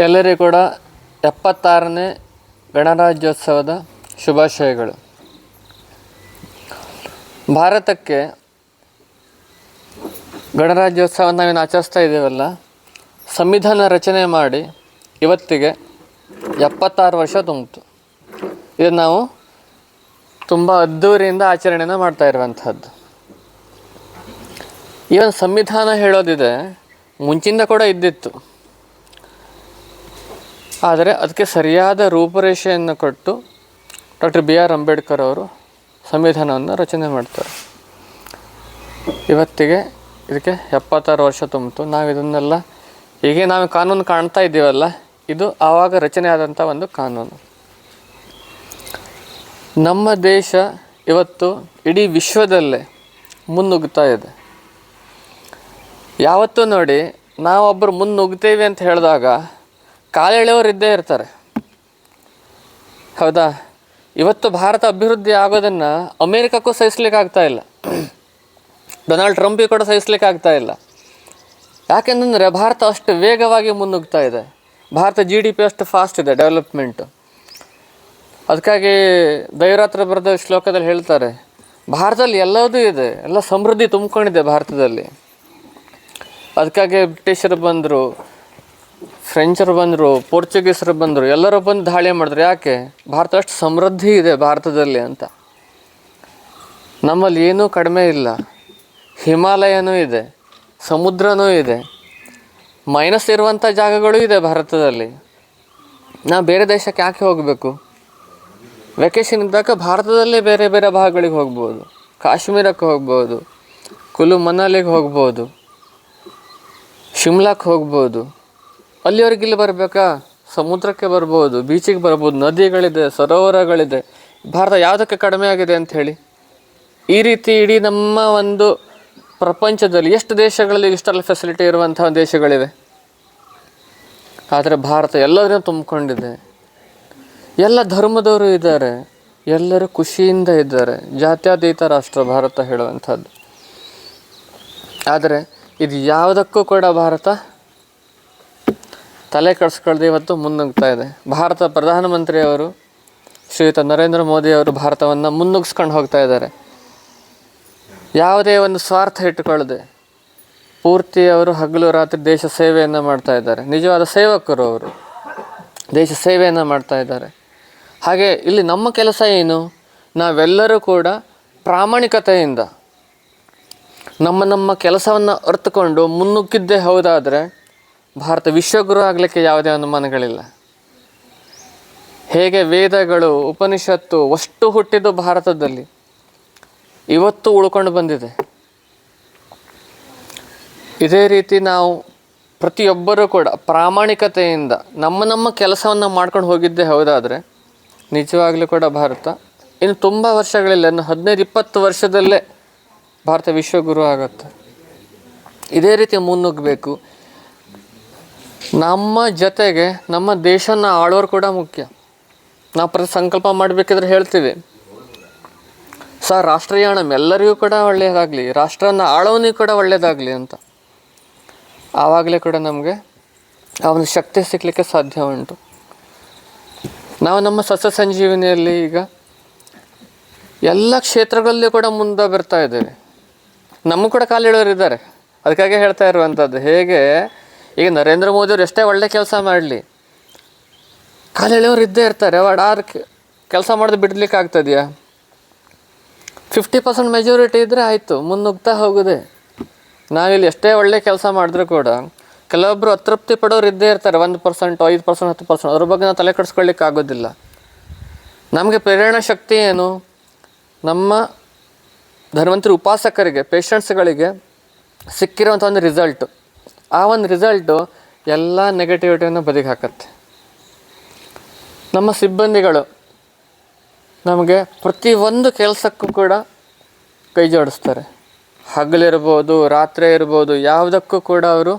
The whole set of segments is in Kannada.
ಎಲ್ಲರಿಗೂ ಕೂಡ ಎಪ್ಪತ್ತಾರನೇ ಗಣರಾಜ್ಯೋತ್ಸವದ ಶುಭಾಶಯಗಳು. ಭಾರತಕ್ಕೆ ಗಣರಾಜ್ಯೋತ್ಸವ ನಾವೇನು ಆಚರಿಸ್ತಾ ಇದ್ದೀವಲ್ಲ, ಸಂವಿಧಾನ ರಚನೆ ಮಾಡಿ ಇವತ್ತಿಗೆ ಎಪ್ಪತ್ತಾರು ವರ್ಷ ತುಂಬಿತು. ಇದು ನಾವು ತುಂಬ ಅದ್ಧೂರಿಯಿಂದ ಆಚರಣೆಯನ್ನು ಮಾಡ್ತಾ ಇರುವಂಥದ್ದು ಈ ಒಂದು ಸಂವಿಧಾನ ಹೇಳೋದಿದೆ, ಮುಂಚಿಂದ ಕೂಡ ಇದ್ದಿತ್ತು. ಆದರೆ ಅದಕ್ಕೆ ಸರಿಯಾದ ರೂಪರೇಷೆಯನ್ನು ಕೊಟ್ಟು ಡಾಕ್ಟರ್ ಬಿ ಆರ್ ಅಂಬೇಡ್ಕರ್ ಅವರು ಸಂವಿಧಾನವನ್ನು ರಚನೆ ಮಾಡ್ತಾರೆ. ಇವತ್ತಿಗೆ ಇದಕ್ಕೆ ಎಪ್ಪತ್ತಾರು ವರ್ಷ ತುಂಬಿತು. ನಾವು ಇದನ್ನೆಲ್ಲ ಹೀಗೆ ನಾವು ಕಾನೂನು ಕಾಣ್ತಾ ಇದ್ದೀವಲ್ಲ, ಇದು ಆವಾಗ ರಚನೆ ಆದಂಥ ಒಂದು ಕಾನೂನು. ನಮ್ಮ ದೇಶ ಇವತ್ತು ಇಡೀ ವಿಶ್ವದಲ್ಲೇ ಮುನ್ನುಗ್ತಾ ಇದೆ. ಯಾವತ್ತೂ ನೋಡಿ ನಾವೊಬ್ಬರು ಮುನ್ನುಗ್ತೇವೆ ಅಂತ ಹೇಳಿದಾಗ ಕಾಲೆಳೆಯವರು ಇದ್ದೇ ಇರ್ತಾರೆ. ಹೌದಾ? ಇವತ್ತು ಭಾರತ ಅಭಿವೃದ್ಧಿ ಆಗೋದನ್ನು ಅಮೇರಿಕಕ್ಕೂ ಸಹಿಸ್ಲಿಕ್ಕೆ ಆಗ್ತಾ ಇಲ್ಲ. ಡೊನಾಲ್ಡ್ ಟ್ರಂಪಿಗೆ ಕೂಡ ಸಹಿಸ್ಲಿಕ್ಕೆ ಆಗ್ತಾ ಇಲ್ಲ. ಯಾಕೆಂತಂದರೆ ಭಾರತ ಅಷ್ಟು ವೇಗವಾಗಿ ಮುನ್ನುಗ್ತಾ ಇದೆ. ಭಾರತ ಜಿ ಡಿ ಪಿ ಅಷ್ಟು ಫಾಸ್ಟ್ ಇದೆ ಡೆವಲಪ್ಮೆಂಟು ಅದಕ್ಕಾಗಿ ದೈವರಾತ್ರ ಬರೆದ ಶ್ಲೋಕದಲ್ಲಿ ಹೇಳ್ತಾರೆ, ಭಾರತದಲ್ಲಿ ಎಲ್ಲದೂ ಇದೆ, ಎಲ್ಲ ಸಮೃದ್ಧಿ ತುಂಬಿಕೊಂಡಿದೆ ಭಾರತದಲ್ಲಿ. ಅದಕ್ಕಾಗಿ ಬ್ರಿಟಿಷರು ಬಂದರು ಫ್ರೆಂಚರು ಬಂದರು, ಪೋರ್ಚುಗೀಸರು ಬಂದರು, ಎಲ್ಲರೂ ಬಂದು ದಾಳಿ ಮಾಡಿದ್ರು. ಯಾಕೆ? ಭಾರತ ಅಷ್ಟು ಸಮೃದ್ಧಿ ಇದೆ ಭಾರತದಲ್ಲಿ ಅಂತ. ನಮ್ಮಲ್ಲಿ ಏನೂ ಕಡಿಮೆ ಇಲ್ಲ. ಹಿಮಾಲಯನೂ ಇದೆ, ಸಮುದ್ರನೂ ಇದೆ, ಮೈನಸ್ ಇರುವಂಥ ಜಾಗಗಳು ಇದೆ ಭಾರತದಲ್ಲಿ. ನಾವು ಬೇರೆ ದೇಶಕ್ಕೆ ಯಾಕೆ ಹೋಗಬೇಕು? ವೆಕೇಷನ್ ಇದ್ದಾಗ ಭಾರತದಲ್ಲೇ ಬೇರೆ ಬೇರೆ ಭಾಗಗಳಿಗೆ ಹೋಗ್ಬೋದು. ಕಾಶ್ಮೀರಕ್ಕೆ ಹೋಗ್ಬೋದು, ಕುಲು ಮನಾಲಿಗೆ ಹೋಗ್ಬೋದು, ಶಿಮ್ಲಾಕ್ಕೆ ಹೋಗ್ಬೋದು. ಅಲ್ಲಿವರೆಗೆ ಇಲ್ಲಿ ಬರಬೇಕಾ? ಸಮುದ್ರಕ್ಕೆ ಬರ್ಬೋದು ಬೀಚಿಗೆ ಬರ್ಬೋದು, ನದಿಗಳಿದೆ, ಸರೋವರಗಳಿದೆ. ಭಾರತ ಯಾವುದಕ್ಕೆ ಕಡಿಮೆ ಆಗಿದೆ ಅಂತ ಹೇಳಿ? ಈ ರೀತಿ ಇಡೀ ನಮ್ಮ ಒಂದು ಪ್ರಪಂಚದಲ್ಲಿ ಎಷ್ಟು ದೇಶಗಳಲ್ಲಿ ಇಷ್ಟೆಲ್ಲ ಫೆಸಿಲಿಟಿ ಇರುವಂಥ ದೇಶಗಳಿವೆ? ಆದರೆ ಭಾರತ ಎಲ್ಲದರಿಂದ ತುಂಬಿಕೊಂಡಿದೆ. ಎಲ್ಲ ಧರ್ಮದವರು ಇದ್ದಾರೆ. ಎಲ್ಲರೂ ಖುಷಿಯಿಂದ ಇದ್ದಾರೆ. ಜಾತ್ಯತೀತ ರಾಷ್ಟ್ರ ಭಾರತ ಹೇಳುವಂಥದ್ದು. ಆದರೆ ಇದು ಯಾವುದಕ್ಕೂ ಕೂಡ ಭಾರತ ತಲೆ ಕೆಡಿಸ್ಕೊಳ್ದೆ ಇವತ್ತು ಮುನ್ನುಗ್ತಾ ಇದೆ. ಭಾರತ ಪ್ರಧಾನಮಂತ್ರಿಯವರು ಶ್ರೀಯುತ ನರೇಂದ್ರ ಮೋದಿ ಅವರು ಭಾರತವನ್ನು ಮುನ್ನುಗ್ಸ್ಕೊಂಡು ಹೋಗ್ತಾ ಇದ್ದಾರೆ. ಯಾವುದೇ ಒಂದು ಸ್ವಾರ್ಥ ಇಟ್ಟುಕೊಳ್ಳದೆ ಪೂರ್ತಿ ಅವರು ಹಗಲು ರಾತ್ರಿ ದೇಶ ಸೇವೆಯನ್ನು ಮಾಡ್ತಾ ಇದ್ದಾರೆ. ನಿಜವಾದ ಸೇವಕರು ಅವರು ದೇಶ ಸೇವೆಯನ್ನು ಮಾಡ್ತಾ ಇದ್ದಾರೆ. ಹಾಗೆ ಇಲ್ಲಿ ನಮ್ಮ ಕೆಲಸ ಏನು? ನಾವೆಲ್ಲರೂ ಕೂಡ ಪ್ರಾಮಾಣಿಕತೆಯಿಂದ ನಮ್ಮ ನಮ್ಮ ಕೆಲಸವನ್ನು ಅರ್ಥಕೊಂಡು ಮುನ್ನುಗ್ಗಿದ್ದೇ ಹೌದಾದರೆ ಭಾರತ ವಿಶ್ವಗುರು ಆಗಲಿಕ್ಕೆ ಯಾವುದೇ ಅನುಮಾನಗಳಿಲ್ಲ. ಹೇಗೆ ವೇದಗಳು, ಉಪನಿಷತ್ತು ಅಷ್ಟು ಹುಟ್ಟಿದ್ದು ಭಾರತದಲ್ಲಿ? ಇವತ್ತು ಉಳ್ಕೊಂಡು ಬಂದಿದೆ. ಇದೇ ರೀತಿ ನಾವು ಪ್ರತಿಯೊಬ್ಬರೂ ಕೂಡ ಪ್ರಾಮಾಣಿಕತೆಯಿಂದ ನಮ್ಮ ನಮ್ಮ ಕೆಲಸವನ್ನು ಮಾಡ್ಕೊಂಡು ಹೋಗಿದ್ದೇ ಹೌದಾದರೆ, ನಿಜವಾಗಲೂ ಕೂಡ ಭಾರತ ಇನ್ನು ತುಂಬ ವರ್ಷಗಳಿಲ್ಲ, ಇನ್ನು ಹದಿನೈದು ಇಪ್ಪತ್ತು ವರ್ಷದಲ್ಲೇ ಭಾರತ ವಿಶ್ವಗುರು ಆಗುತ್ತೆ. ಇದೇ ರೀತಿ ಮುನ್ನುಗ್ಗಬೇಕು. ನಮ್ಮ ಜೊತೆಗೆ ನಮ್ಮ ದೇಶನ ಆಳೋರು ಕೂಡ ಮುಖ್ಯ. ನಾವು ಪ್ರತಿ ಸಂಕಲ್ಪ ಮಾಡಬೇಕಿದ್ರೆ ಹೇಳ್ತೀವಿ. ಸರ್ ರಾಷ್ಟ್ರೀಯಾಣಂ ಎಲ್ಲರಿಗೂ ಕೂಡ ಒಳ್ಳೆಯದಾಗಲಿ ರಾಷ್ಟ್ರನ ಆಳೋನಿಗೂ ಕೂಡ ಒಳ್ಳೆಯದಾಗಲಿ ಅಂತ. ಆವಾಗಲೇ ಕೂಡ ನಮಗೆ ಆ ಒಂದು ಶಕ್ತಿ ಸಿಗಲಿಕ್ಕೆ ಸಾಧ್ಯ ಉಂಟು. ನಾವು ನಮ್ಮ ಸಸ್ಯ ಸಂಜೀವಿನಿಯಲ್ಲಿ ಈಗ ಎಲ್ಲ ಕ್ಷೇತ್ರಗಳಲ್ಲಿ ಕೂಡ ಮುಂದೆ ಬರ್ತಾ ಇದ್ದೇವೆ. ನಮ್ಮ ಕೂಡ ಕಾಲಿಡೋರು ಇದ್ದಾರೆ ಅದಕ್ಕಾಗಿ ಹೇಳ್ತಾ ಇರುವಂಥದ್ದು ಹೇಗೆ ಈಗ ನರೇಂದ್ರ ಮೋದಿಯವರು ಎಷ್ಟೇ ಒಳ್ಳೆ ಕೆಲಸ ಮಾಡಲಿ, ಕಾಲೆಳೆಯವ್ರು ಇದ್ದೇ ಇರ್ತಾರೆ ವಡಾರ್ ಕೆಲಸ ಮಾಡೋದು ಬಿಡ್ಲಿಕ್ಕೆ ಆಗ್ತದೆಯಾ? ಫಿಫ್ಟಿ ಪರ್ಸೆಂಟ್ ಮೆಜಾರಿಟಿ ಇದ್ದರೆ ಆಯಿತು, ಮುನ್ನುಗ್ತಾ ಹೋಗೋದೆ. ನಾವಿಲ್ಲಿ ಎಷ್ಟೇ ಒಳ್ಳೆ ಕೆಲಸ ಮಾಡಿದ್ರೂ ಕೂಡ ಕೆಲವೊಬ್ಬರು ಅತೃಪ್ತಿ ಪಡೋರು ಇದ್ದೇ ಇರ್ತಾರೆ, ಒಂದು ಪರ್ಸೆಂಟ್ ಐದು ಪರ್ಸೆಂಟ್ ಹತ್ತು ಪರ್ಸೆಂಟ್ ಅದ್ರ ಬಗ್ಗೆ ನಾವು ತಲೆ ಕೆಡಿಸ್ಕೊಳ್ಳಿಕ್ಕೆ ಆಗೋದಿಲ್ಲ. ನಮಗೆ ಪ್ರೇರಣಾ ಶಕ್ತಿ ಏನು? ನಮ್ಮ ಧನ್ವಂತರಿ ಉಪಾಸಕರಿಗೆ ಪೇಷಂಟ್ಸ್ಗಳಿಗೆ ಸಿಕ್ಕಿರೋಂಥ ಒಂದು ರಿಸಲ್ಟು ಆ ಒಂದು ರಿಸಲ್ಟು ಎಲ್ಲ ನೆಗೆಟಿವಿಟಿಯನ್ನು ಬದಿಗೆ ಹಾಕತ್ತೆ. ನಮ್ಮ ಸಿಬ್ಬಂದಿಗಳು ನಮಗೆ ಪ್ರತಿಯೊಂದು ಕೆಲಸಕ್ಕೂ ಕೂಡ ಕೈ ಜೋಡಿಸ್ತಾರೆ. ಹಗಲಿರ್ಬೋದು, ರಾತ್ರಿ ಇರ್ಬೋದು, ಯಾವುದಕ್ಕೂ ಕೂಡ ಅವರು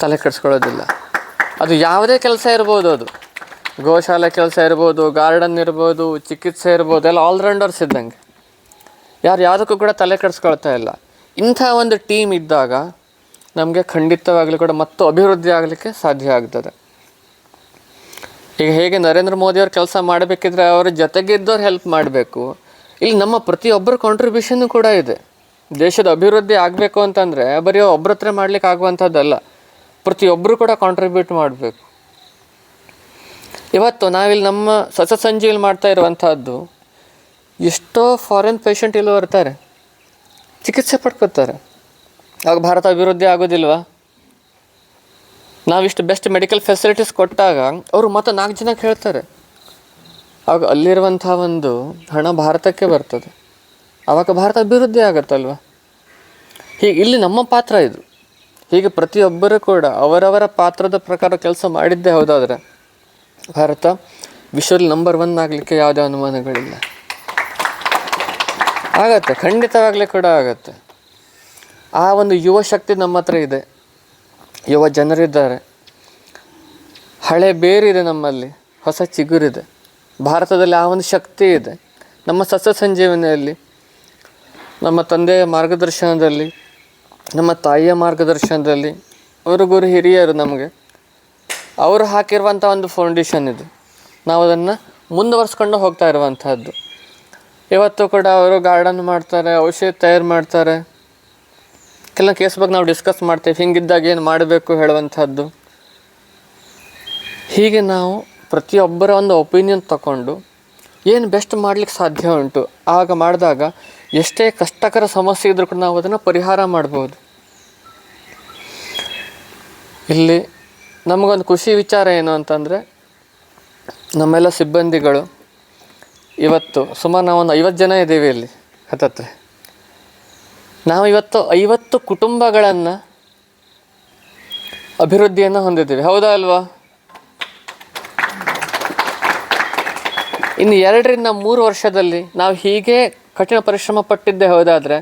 ತಲೆ ಕೆಡಿಸ್ಕೊಳ್ಳೋದಿಲ್ಲ. ಅದು ಯಾವುದೇ ಕೆಲಸ ಇರ್ಬೋದು ಅದು. ಗೋಶಾಲೆ ಕೆಲಸ ಇರ್ಬೋದು, ಗಾರ್ಡನ್ ಇರ್ಬೋದು, ಚಿಕಿತ್ಸೆ ಇರ್ಬೋದು, ಎಲ್ಲ ಆಲ್ರೌಂಡರ್ಸ್ ಇದ್ದಂಗೆ. ಯಾರು ಯಾವುದಕ್ಕೂ ಕೂಡ ತಲೆ ಕೆಡಿಸ್ಕೊಳ್ತಾ ಇಲ್ಲ. ಇಂಥ ಒಂದು ಟೀಮ್ ಇದ್ದಾಗ ನಮಗೆ ಖಂಡಿತವಾಗಲಿ ಕೂಡ ಮತ್ತು ಅಭಿವೃದ್ಧಿ ಆಗಲಿಕ್ಕೆ ಸಾಧ್ಯ ಆಗ್ತದೆ. ಈಗ ಹೇಗೆ ನರೇಂದ್ರ ಮೋದಿಯವ್ರು ಕೆಲಸ ಮಾಡಬೇಕಿದ್ರೆ ಅವರ ಜೊತೆಗಿದ್ದವ್ರು ಹೆಲ್ಪ್ ಮಾಡಬೇಕು. ಇಲ್ಲಿ ನಮ್ಮ ಪ್ರತಿಯೊಬ್ಬರ ಕಾಂಟ್ರಿಬ್ಯೂಷನ್ ಕೂಡ ಇದೆ. ದೇಶದ ಅಭಿವೃದ್ಧಿ ಆಗಬೇಕು ಅಂತಂದರೆ ಬರೀ ಒಬ್ಬರ ಹತ್ರ ಮಾಡ್ಲಿಕ್ಕೆ ಆಗುವಂಥದ್ದಲ್ಲ ಪ್ರತಿಯೊಬ್ಬರು ಕೂಡ ಕಾಂಟ್ರಿಬ್ಯೂಟ್ ಮಾಡಬೇಕು. ಇವತ್ತು ನಾವಿಲ್ಲಿ ನಮ್ಮ ಸಸ ಸಂಜೀವಿಲಿ ಮಾಡ್ತಾ ಇರುವಂಥದ್ದು, ಎಷ್ಟೋ ಫಾರಿನ್ ಪೇಷಂಟ್ ಇಲ್ಲಿ ಬರ್ತಾರೆ, ಚಿಕಿತ್ಸೆ ಪಡ್ಕೋತಾರೆ. ಆಗ ಭಾರತ ಅಭಿವೃದ್ಧಿ ಆಗೋದಿಲ್ವಾ? ನಾವಿಷ್ಟು ಬೆಸ್ಟ್ ಮೆಡಿಕಲ್ ಫೆಸಿಲಿಟೀಸ್ ಕೊಟ್ಟಾಗ ಅವರು ಮತ್ತೆ ನಾಲ್ಕು ಜನ ಹೇಳ್ತಾರೆ ಆಗ ಅಲ್ಲಿರುವಂಥ ಒಂದು ಹಣ ಭಾರತಕ್ಕೆ ಬರ್ತದೆ. ಆವಾಗ ಭಾರತ ಅಭಿವೃದ್ಧಿ ಆಗುತ್ತಲ್ವ? ಹೀಗೆ ಇಲ್ಲಿ ನಮ್ಮ ಪಾತ್ರ ಇದು. ಹೀಗೆ ಪ್ರತಿಯೊಬ್ಬರೂ ಕೂಡ ಅವರವರ ಪಾತ್ರದ ಪ್ರಕಾರ ಕೆಲಸ ಮಾಡಿದ್ದೇ ಹೌದಾದರೆ ಭಾರತ ವಿಶ್ವದಲ್ಲಿ ನಂಬರ್ ಒನ್ ಆಗಲಿಕ್ಕೆ ಯಾವುದೇ ಅನುಮಾನಗಳಿಲ್ಲ. ಆಗತ್ತೆ, ಖಂಡಿತವಾಗಲಿ ಕೂಡ ಆಗತ್ತೆ. ಆ ಒಂದು ಯುವ ಶಕ್ತಿ ನಮ್ಮ ಹತ್ರ ಇದೆ. ಯುವ ಜನರಿದ್ದಾರೆ. ಹಳೆ ಬೇರಿದೆ ನಮ್ಮಲ್ಲಿ. ಹೊಸ ಚಿಗುರಿದೆ. ಭಾರತದಲ್ಲಿ ಆ ಒಂದು ಶಕ್ತಿ ಇದೆ. ನಮ್ಮ ಸಸ್ಯ ಸಂಜೀವನಿಯಲ್ಲಿ, ನಮ್ಮ ತಂದೆಯ ಮಾರ್ಗದರ್ಶನದಲ್ಲಿ, ನಮ್ಮ ತಾಯಿಯ ಮಾರ್ಗದರ್ಶನದಲ್ಲಿ, ಅವರು ಗುರು ಹಿರಿಯರು ನಮಗೆ, ಅವರು ಹಾಕಿರುವಂಥ ಒಂದು ಫೌಂಡೇಶನ್ ಇದು. ನಾವು ಅದನ್ನು ಮುಂದುವರ್ಸ್ಕೊಂಡು ಹೋಗ್ತಾ ಇರುವಂಥದ್ದು ಇವತ್ತು ಕೂಡ ಅವರು ಗಾರ್ಡನ್ ಮಾಡ್ತಾರೆ, ಔಷಧಿ ತಯಾರು ಮಾಡ್ತಾರೆ. ಕೆಲ ಕೇಸ್ ಬಗ್ಗೆ ನಾವು ಡಿಸ್ಕಸ್ ಮಾಡ್ತೇವೆ. ಹಿಂಗಿದ್ದಾಗ ಏನು ಮಾಡಬೇಕು ಹೇಳುವಂಥದ್ದು. ಹೀಗೆ ನಾವು ಪ್ರತಿಯೊಬ್ಬರ ಒಂದು ಒಪಿನಿಯನ್ ತಗೊಂಡು ಏನು ಬೆಸ್ಟ್ ಮಾಡ್ಲಿಕ್ಕೆ ಸಾಧ್ಯ ಉಂಟು. ಆಗ ಮಾಡಿದಾಗ ಎಷ್ಟೇ ಕಷ್ಟಕರ ಸಮಸ್ಯೆ ಇದ್ರೂ ಕೂಡ ನಾವು ಅದನ್ನು ಪರಿಹಾರ ಮಾಡ್ಬೋದು. ಇಲ್ಲಿ ನಮಗೊಂದು ಖುಷಿ ವಿಚಾರ ಏನು ಅಂತಂದರೆ, ನಮ್ಮೆಲ್ಲ ಸಿಬ್ಬಂದಿಗಳು ಇವತ್ತು ಸುಮಾರು ನಾವೊಂದು ಐವತ್ತು ಜನ ಇದ್ದೀವಿ ಇಲ್ಲಿ ಹತ್ತತ್ರ. ನಾವು ಇವತ್ತು ಐವತ್ತು ಕುಟುಂಬಗಳನ್ನು ಅಭಿವೃದ್ಧಿಯನ್ನು ಹೊಂದಿದ್ದೀವಿ. ಹೌದಾ ಅಲ್ವಾ? ಇನ್ನು ಎರಡರಿಂದ ಮೂರು ವರ್ಷದಲ್ಲಿ ನಾವು ಹೀಗೆ ಕಠಿಣ ಪರಿಶ್ರಮ ಪಟ್ಟಿದ್ದೇ ಹೋದಾದರೆ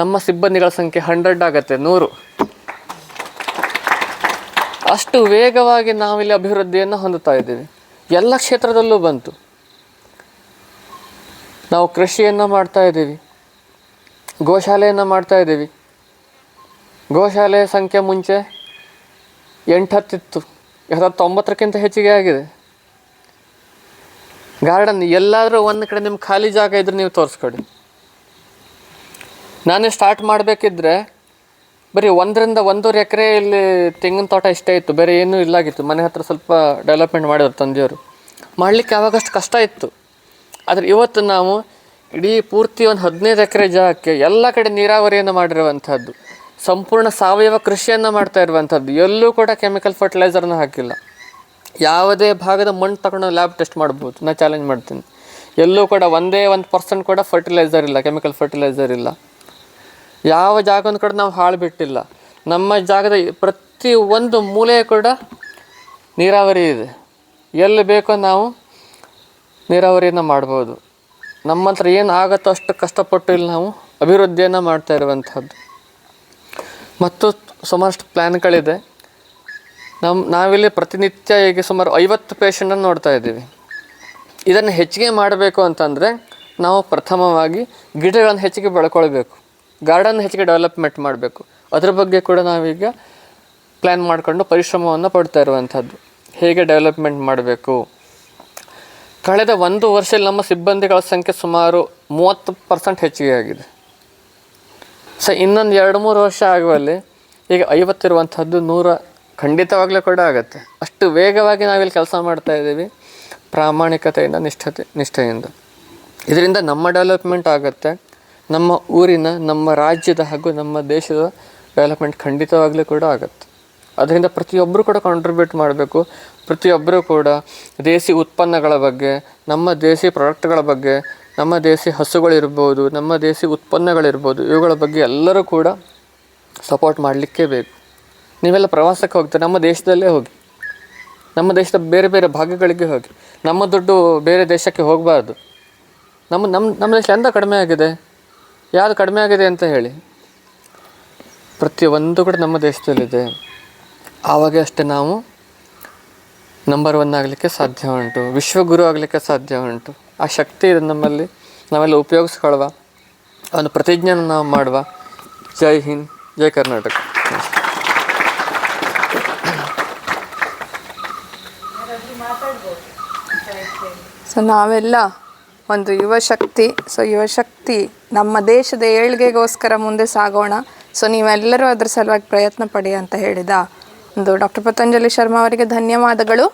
ನಮ್ಮ ಸಿಬ್ಬಂದಿಗಳ ಸಂಖ್ಯೆ ಹಂಡ್ರೆಡ್ ಆಗುತ್ತೆ, ನೂರು. ಅಷ್ಟು ವೇಗವಾಗಿ ನಾವಿಲ್ಲಿ ಅಭಿವೃದ್ಧಿಯನ್ನು ಹೊಂದುತ್ತಾ ಇದ್ದೀವಿ. ಎಲ್ಲ ಕ್ಷೇತ್ರದಲ್ಲೂ ಬಂತು. ನಾವು ಕೃಷಿಯನ್ನು ಮಾಡ್ತಾ ಇದ್ದೀವಿ. ಗೋಶಾಲೆಯನ್ನು ಮಾಡ್ತಾ ಇದ್ದೀವಿ. ಗೋಶಾಲೆಯ ಸಂಖ್ಯೆ ಮುಂಚೆ ಎಂಟು ಹತ್ತಿತ್ತು ತೊಂಬತ್ತಕ್ಕಿಂತ ಹೆಚ್ಚಿಗೆ ಆಗಿದೆ. ಗಾರ್ಡನ್, ಎಲ್ಲಾದರೂ ಒಂದು ಕಡೆ ನಿಮ್ಮ ಖಾಲಿ ಜಾಗ ಇದ್ರೆ ನೀವು ತೋರಿಸ್ಕೊಡಿ. ನಾನೇ ಸ್ಟಾರ್ಟ್ ಮಾಡಬೇಕಿದ್ರೆ ಬರೀ ಒಂದರಿಂದ ಒಂದೂವರೆ ಎಕರೆ ಇಲ್ಲಿ ತೆಂಗಿನ ತೋಟ ಇಷ್ಟೇ ಇತ್ತು. ಬೇರೆ ಏನೂ ಇಲ್ಲಾಗಿತ್ತು. ಮನೆ ಹತ್ರ ಸ್ವಲ್ಪ ಡೆವಲಪ್ಮೆಂಟ್ ಮಾಡಿದ್ರು ತಂದೆಯವರು. ಮಾಡಲಿಕ್ಕೆ ಆವಾಗಷ್ಟು ಕಷ್ಟ ಇತ್ತು. ಆದರೆ ಇವತ್ತು ನಾವು ಇಡೀ ಪೂರ್ತಿ ಒಂದು ಹದಿನೈದು ಎಕರೆ ಜಾಗಕ್ಕೆ ಎಲ್ಲ ಕಡೆ ನೀರಾವರಿಯನ್ನು ಮಾಡಿರುವಂಥದ್ದು ಸಂಪೂರ್ಣ ಸಾವಯವ ಕೃಷಿಯನ್ನು ಮಾಡ್ತಾ ಇರುವಂಥದ್ದು ಎಲ್ಲೂ ಕೂಡ ಕೆಮಿಕಲ್ ಫರ್ಟಿಲೈಸರ್ನ ಹಾಕಿಲ್ಲ. ಯಾವುದೇ ಭಾಗದ ಮಣ್ಣು ತಗೊಂಡು ಲ್ಯಾಬ್ ಟೆಸ್ಟ್ ಮಾಡ್ಬೋದು ನಾನು ಚಾಲೆಂಜ್ ಮಾಡ್ತೀನಿ. ಎಲ್ಲೂ ಕೂಡ ಒಂದೇ ಒಂದು ಪರ್ಸೆಂಟ್ ಕೂಡ ಫರ್ಟಿಲೈಸರ್ ಇಲ್ಲ ಕೆಮಿಕಲ್ ಫರ್ಟಿಲೈಸರ್ ಇಲ್ಲ. ಯಾವ ಜಾಗ ಕೂಡ ನಾವು ಹಾಳು ಬಿಟ್ಟಿಲ್ಲ. ನಮ್ಮ ಜಾಗದ ಪ್ರತಿ ಒಂದು ಮೂಲೆ ಕೂಡ ನೀರಾವರಿ ಇದೆ. ಎಲ್ಲಿ ಬೇಕೋ ನಾವು ನೀರಾವರಿಯನ್ನು ಮಾಡ್ಬೋದು. ನಮ್ಮ ಹತ್ರ ಏನು ಆಗತ್ತೋ ಅಷ್ಟು ಕಷ್ಟಪಟ್ಟು ಇಲ್ಲಿ ನಾವು ಅಭಿವೃದ್ಧಿಯನ್ನು ಮಾಡ್ತಾ ಇರುವಂಥದ್ದು ಮತ್ತು ಸುಮಾರಷ್ಟು ಪ್ಲ್ಯಾನ್ಗಳಿದೆ ನಮ್ಮ ನಾವಿಲ್ಲಿ ಪ್ರತಿನಿತ್ಯ ಈಗ ಸುಮಾರು ಐವತ್ತು ಪೇಷಂಟನ್ನು ನೋಡ್ತಾ ಇದ್ದೀವಿ. ಇದನ್ನು ಹೆಚ್ಚಿಗೆ ಮಾಡಬೇಕು ಅಂತಂದರೆ ನಾವು ಪ್ರಥಮವಾಗಿ ಗಿಡಗಳನ್ನು ಹೆಚ್ಚಿಗೆ ಬೆಳ್ಕೊಳ್ಬೇಕು. ಗಾರ್ಡನ್ ಹೆಚ್ಚಿಗೆ ಡೆವಲಪ್ಮೆಂಟ್ ಮಾಡಬೇಕು. ಅದ್ರ ಬಗ್ಗೆ ಕೂಡ ನಾವೀಗ ಪ್ಲ್ಯಾನ್ ಮಾಡಿಕೊಂಡು ಪರಿಶ್ರಮವನ್ನು ಪಡ್ತಾ ಇರುವಂಥದ್ದು ಹೇಗೆ ಡೆವಲಪ್ಮೆಂಟ್ ಮಾಡಬೇಕು? ಕಳೆದ ಒಂದು ವರ್ಷದಲ್ಲಿ ನಮ್ಮ ಸಿಬ್ಬಂದಿಗಳ ಸಂಖ್ಯೆ ಸುಮಾರು ಮೂವತ್ತು ಪರ್ಸೆಂಟ್ ಹೆಚ್ಚಿಗೆ ಆಗಿದೆ. ಸೊ, ಇನ್ನೊಂದು ಎರಡು ಮೂರು ವರ್ಷ ಆಗುವಲ್ಲಿ ಈಗ ಐವತ್ತಿರುವಂಥದ್ದು ನೂರ ಖಂಡಿತವಾಗಲೇ ಕೂಡ ಆಗುತ್ತೆ. ಅಷ್ಟು ವೇಗವಾಗಿ ನಾವಿಲ್ಲಿ ಕೆಲಸ ಮಾಡ್ತಾ ಇದ್ದೀವಿ. ಪ್ರಾಮಾಣಿಕತೆಯಿಂದ, ನಿಷ್ಠತೆ, ನಿಷ್ಠೆಯಿಂದ. ಇದರಿಂದ ನಮ್ಮ ಡೆವಲಪ್ಮೆಂಟ್ ಆಗುತ್ತೆ. ನಮ್ಮ ಊರಿನ, ನಮ್ಮ ರಾಜ್ಯದ ಹಾಗೂ ನಮ್ಮ ದೇಶದ ಡೆವಲಪ್ಮೆಂಟ್ ಖಂಡಿತವಾಗಲೂ ಕೂಡ ಆಗುತ್ತೆ. ಅದರಿಂದ ಪ್ರತಿಯೊಬ್ಬರು ಕೂಡ ಕಾಂಟ್ರಿಬ್ಯೂಟ್ ಮಾಡಬೇಕು. ಪ್ರತಿಯೊಬ್ಬರು ಕೂಡ ದೇಸಿ ಉತ್ಪನ್ನಗಳ ಬಗ್ಗೆ, ನಮ್ಮ ದೇಸಿ ಪ್ರಾಡಕ್ಟ್ಗಳ ಬಗ್ಗೆ, ನಮ್ಮ ದೇಸಿ ಹಸುಗಳಿರ್ಬೋದು, ನಮ್ಮ ದೇಸಿ ಉತ್ಪನ್ನಗಳಿರ್ಬೋದು, ಇವುಗಳ ಬಗ್ಗೆ ಎಲ್ಲರೂ ಕೂಡ ಸಪೋರ್ಟ್ ಮಾಡಲಿಕ್ಕೇ ಬೇಕು. ನೀವೆಲ್ಲ ಪ್ರವಾಸಕ್ಕೆ ಹೋಗ್ತೀರಿ, ನಮ್ಮ ದೇಶದಲ್ಲೇ ಹೋಗಿ. ನಮ್ಮ ದೇಶದ ಬೇರೆ ಬೇರೆ ಭಾಗಗಳಿಗೆ ಹೋಗಿ. ನಮ್ಮ ದುಡ್ಡು ಬೇರೆ ದೇಶಕ್ಕೆ ಹೋಗಬಾರ್ದು. ನಮ್ಮ ನಮ್ಮ ನಮ್ಮ ದೇಶ ಎಂತ ಕಡಿಮೆ ಆಗಿದೆ? ಯಾವುದು ಕಡಿಮೆ ಆಗಿದೆ ಅಂತ ಹೇಳಿ. ಪ್ರತಿಯೊಂದು ಕೂಡ ನಮ್ಮ ದೇಶದಲ್ಲಿದೆ. ಆವಾಗ ಅಷ್ಟೇ ನಾವು ನಂಬರ್ ಒನ್ ಆಗಲಿಕ್ಕೆ ಸಾಧ್ಯ ಉಂಟು. ವಿಶ್ವಗುರು ಆಗಲಿಕ್ಕೆ ಸಾಧ್ಯ ಉಂಟು. ಆ ಶಕ್ತಿ ಇದೆ ನಮ್ಮಲ್ಲಿ. ನಾವೆಲ್ಲ ಉಪಯೋಗಿಸ್ಕೊಳ್ವ. ಅವನು ಪ್ರತಿಜ್ಞಾನ ನಾವು ಮಾಡುವ. ಜೈ ಹಿಂದ್, ಜೈ ಕರ್ನಾಟಕ. ಸೊ ನಾವೆಲ್ಲ ಒಂದು ಯುವ ಶಕ್ತಿ. ಸೊ ಯುವ ಶಕ್ತಿ ನಮ್ಮ ದೇಶದ ಏಳ್ಗೆಗೋಸ್ಕರ ಮುಂದೆ ಸಾಗೋಣ. ಸೊ ನೀವೆಲ್ಲರೂ ಅದರ ಸಲುವಾಗಿ ಪ್ರಯತ್ನ ಪಡಿ ಅಂತ ಹೇಳಿದ. ಒಂದು ಡಾಕ್ಟರ್ ಪತಂಜಲಿ ಶರ್ಮಾ ಅವರಿಗೆ ಧನ್ಯವಾದಗಳು.